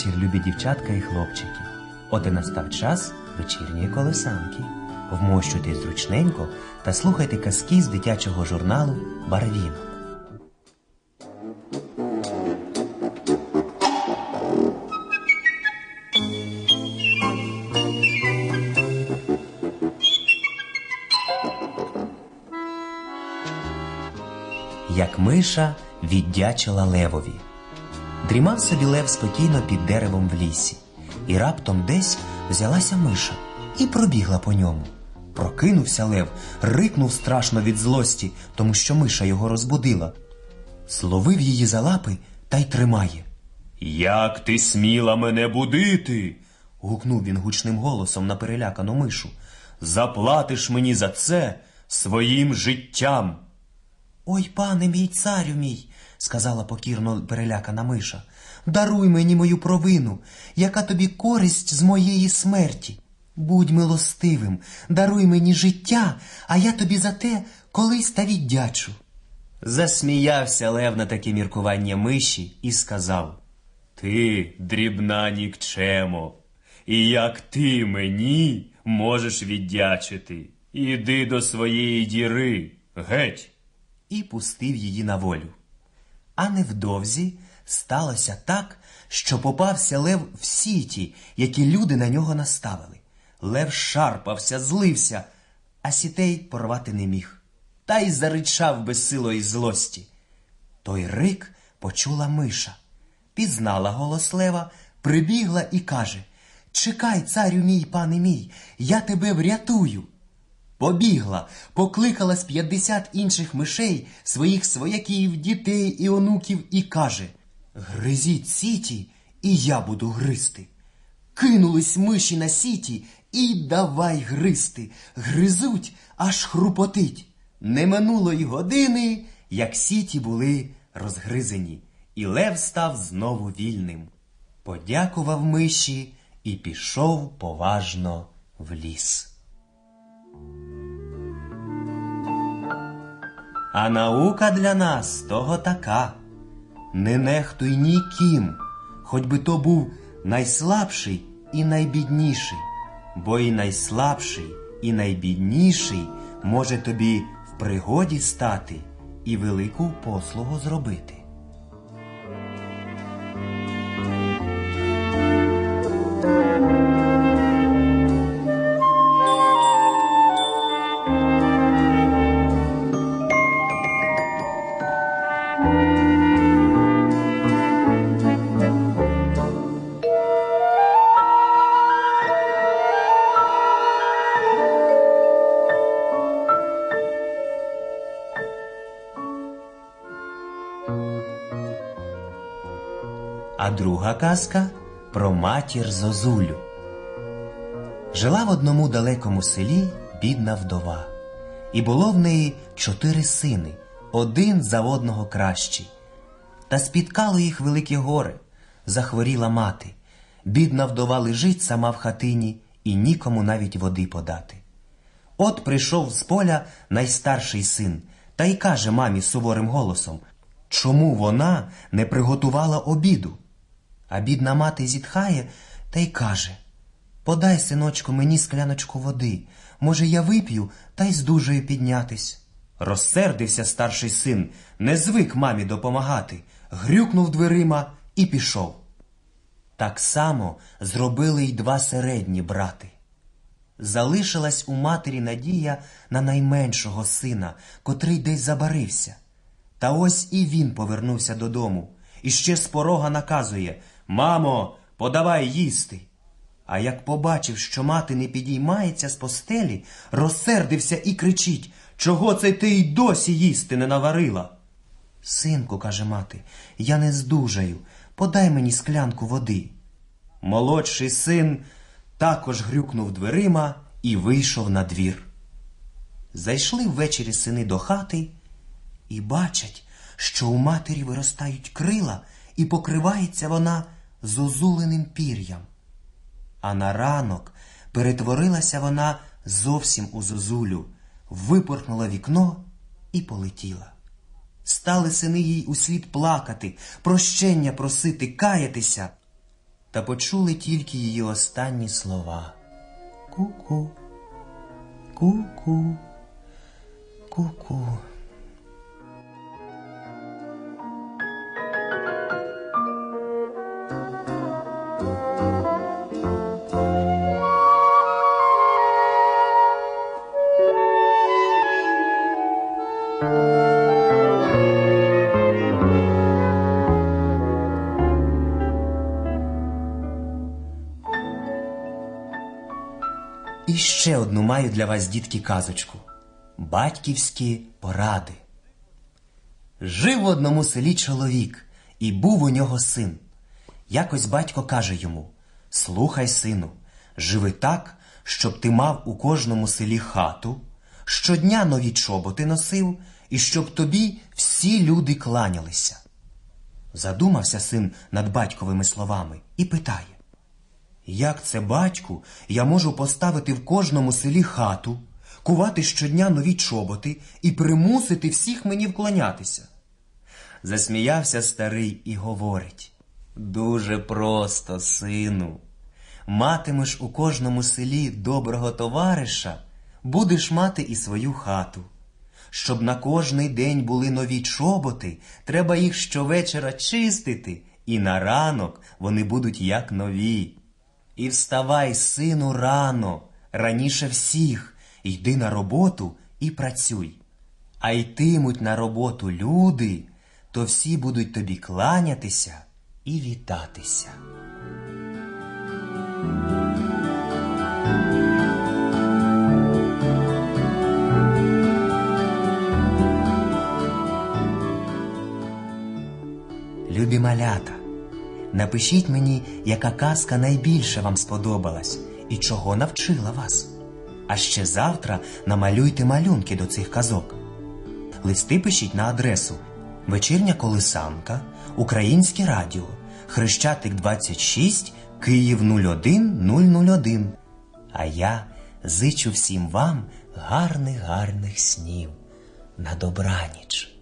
Вечір, любі дівчатка і хлопчики. От і настав час вечірньої колесанки. Вмощуйтесь зручненько та слухайте казки з дитячого журналу Барвінок. Як миша віддячила левові. Дрімав собі лев спокійно під деревом в лісі, і раптом десь взялася миша і пробігла по ньому. Прокинувся лев, рикнув страшно від злості, тому що миша його розбудила. Зловив її за лапи та й тримає. Як ти сміла мене будити? гукнув він гучним голосом на перелякану мишу. Заплатиш мені за це своїм життям. Ой, пане мій царю мій, сказала покірно перелякана миша. Даруй мені мою провину, яка тобі користь з моєї смерті. Будь милостивим, даруй мені життя, а я тобі за те колись та віддячу. Засміявся Лев на таке міркування миші і сказав Ти, дрібна нікчемо, і як ти мені можеш віддячити. Іди до своєї діри, геть. І пустив її на волю. А невдовзі сталося так, що попався лев в сіті, які люди на нього наставили. Лев шарпався, злився, а сітей порвати не міг. Та й заричав безсилої злості. Той рик почула миша, пізнала голос лева, прибігла і каже Чекай, царю мій, пане мій, я тебе врятую. Побігла, покликала з п'ятдесят інших мишей, своїх свояків, дітей і онуків, і каже Гризіть сіті, і я буду гризти. Кинулись миші на сіті і давай гризти. Гризуть, аж хрупотить. Не минуло й години, як сіті були розгризені, і лев став знову вільним. Подякував миші і пішов поважно в ліс. А наука для нас того така. Не нехтуй ніким, хоч би то був найслабший і найбідніший, бо і найслабший, і найбідніший може тобі в пригоді стати і велику послугу зробити. А друга казка про матір Зозулю. Жила в одному далекому селі бідна вдова, і було в неї чотири сини, один за одного кращий. Та спіткало їх велике горе, захворіла мати. Бідна вдова лежить сама в хатині і нікому навіть води подати. От прийшов з поля найстарший син та й каже мамі суворим голосом, чому вона не приготувала обіду? А бідна мати зітхає та й каже Подай, синочку, мені скляночку води. Може, я вип'ю та й здужаю піднятись. Розсердився старший син, не звик мамі допомагати, грюкнув дверима і пішов. Так само зробили й два середні брати. Залишилась у матері надія на найменшого сина, котрий десь забарився. Та ось і він повернувся додому, і ще з порога наказує Мамо, подавай їсти. А як побачив, що мати не підіймається з постелі, розсердився і кричить Чого це ти й досі їсти не наварила? Синку, каже мати, я не здужаю, подай мені склянку води. Молодший син також грюкнув дверима і вийшов на двір. Зайшли ввечері сини до хати і бачать, що у матері виростають крила, і покривається вона зозуленим пір'ям. А на ранок перетворилася вона зовсім у зозулю, випорхнула вікно і полетіла. Стали сини їй услід плакати, прощення просити, каятися. та почули тільки її останні слова. Ку-ку, ку-ку, ку-ку. Ще одну маю для вас, дітки, казочку. Батьківські поради. Жив в одному селі чоловік, і був у нього син. Якось батько каже йому: Слухай, сину, живи так, щоб ти мав у кожному селі хату, щодня нові чоботи носив, і щоб тобі всі люди кланялися. Задумався син над батьковими словами і питає. Як це, батьку, я можу поставити в кожному селі хату, кувати щодня нові чоботи і примусити всіх мені вклонятися? Засміявся старий і говорить Дуже просто, сину. Матимеш у кожному селі доброго товариша, будеш мати і свою хату. Щоб на кожний день були нові чоботи, треба їх щовечора чистити, і на ранок вони будуть як нові. І вставай, сину, рано, раніше всіх, йди на роботу і працюй. А йтимуть на роботу люди, то всі будуть тобі кланятися і вітатися. Любі малята, напишіть мені, яка казка найбільше вам сподобалась і чого навчила вас. А ще завтра намалюйте малюнки до цих казок. Листи пишіть на адресу Вечірня колисанка, Українське радіо, Хрещатик 26, Київ 01001. А я зичу всім вам гарних гарних снів. На добраніч.